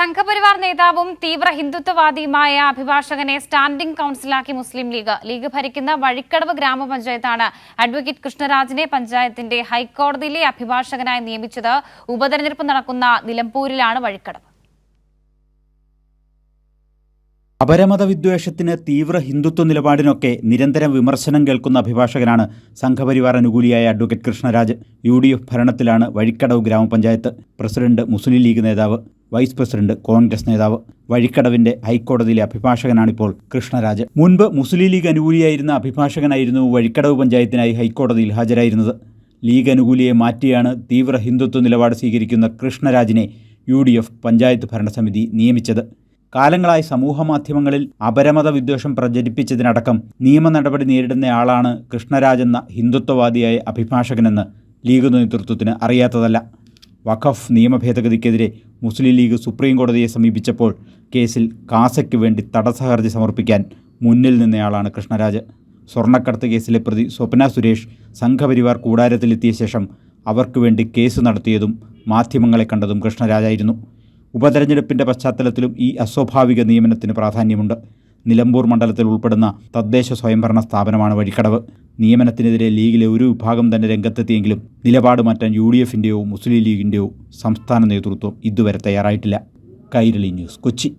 സംഘപരിവാർ നേതാവും തീവ്ര ഹിന്ദുത്വവാദിയുമായ അഭിഭാഷകനെ സ്റ്റാൻഡിംഗ് കൌൺസിലാക്കി മുസ്ലിം ലീഗ്. ലീഗ് ഭരിക്കുന്ന വഴിക്കടവ് ഗ്രാമപഞ്ചായത്താണ് അഡ്വക്കേറ്റ് കൃഷ്ണരാജിനെ പഞ്ചായത്തിന്റെ ഹൈക്കോടതിയിലെ അഭിഭാഷകനായി നിയമിച്ചത്. ഉപതെരഞ്ഞെടുപ്പ് നടക്കുന്ന നിലമ്പൂരിലാണ് വഴിക്കടവ്. അപരമത വിദ്വേഷത്തിന് തീവ്ര ഹിന്ദുത്വ നിലപാടിനൊക്കെ നിരന്തരം വിമർശനം കേൾക്കുന്ന അഭിഭാഷകനാണ് Sangh Parivar അനുകൂലിയായ advocate Krishnaraj. U D F ഭരണത്തിലാണ് Vazhikkadavu grama panchayat president Muslim League നേതാവ്. വൈസ് പ്രസിഡന്റ് കോൺഗ്രസ് നേതാവ് വഴിക്കടവിന്റെ ഹൈക്കോടതിയിലെ അഭിഭാഷകനാണിപ്പോൾ കൃഷ്ണരാജ്. മുൻപ് മുസ്ലിം ലീഗ് അനുകൂലിയായിരുന്ന അഭിഭാഷകനായിരുന്നു വഴിക്കടവ് പഞ്ചായത്തിനായി ഹൈക്കോടതിയിൽ ഹാജരായിരുന്നത്. ലീഗ് അനുകൂലിയെ മാറ്റിയാണ് തീവ്ര ഹിന്ദുത്വ നിലപാട് സ്വീകരിക്കുന്ന കൃഷ്ണരാജിനെ യു ഡി എഫ് പഞ്ചായത്ത് ഭരണസമിതി നിയമിച്ചത്. കാലങ്ങളായി സമൂഹമാധ്യമങ്ങളിൽ അപരമത വിദ്വേഷം പ്രചരിപ്പിച്ചതിനടക്കം നിയമ നടപടി നേരിടുന്നയാളാണ് കൃഷ്ണരാജ് എന്ന ഹിന്ദുത്വവാദിയായ അഭിഭാഷകനെന്ന് ലീഗ് നേതൃത്വത്തിന് അറിയാത്തതല്ല. വഖഫ് നിയമ ഭേദഗതിക്കെതിരെ മുസ്ലിം ലീഗ് സുപ്രീം കോടതിയെ സമീപിച്ചപ്പോൾ കേസിൽ കാസയ്ക്ക് വേണ്ടി തടസ്സ ഹർജി സമർപ്പിക്കാൻ മുന്നിൽ നിന്നയാളാണ് കൃഷ്ണരാജ്. സ്വർണക്കടത്ത് കേസിലെ പ്രതി സ്വപ്ന സുരേഷ് സംഘപരിവാർ കൂടാരത്തിലെത്തിയ ശേഷം അവർക്ക് വേണ്ടി കേസ് നടത്തിയതും മാധ്യമങ്ങളെ കണ്ടതും കൃഷ്ണരാജായിരുന്നു. ഉപതെരഞ്ഞെടുപ്പിന്റെ പശ്ചാത്തലത്തിലും ഈ അസ്വാഭാവിക നിയമനത്തിന് പ്രാധാന്യമുണ്ട്. നിലമ്പൂർ മണ്ഡലത്തിൽ ഉൾപ്പെടുന്ന തദ്ദേശ സ്വയംഭരണ സ്ഥാപനമാണ് വഴിക്കടവ്. നിയമനത്തിനെതിരെ ലീഗിലെ ഒരു വിഭാഗം തന്നെ രംഗത്തെത്തിയെങ്കിലും നിലപാട് മാറ്റാൻ യു ഡി എഫിന്റെയോ മുസ്ലിം ലീഗിന്റെയോ സംസ്ഥാന നേതൃത്വം ഇതുവരെ തയ്യാറായിട്ടില്ല. കൈരളി ന്യൂസ് കൊച്ചി.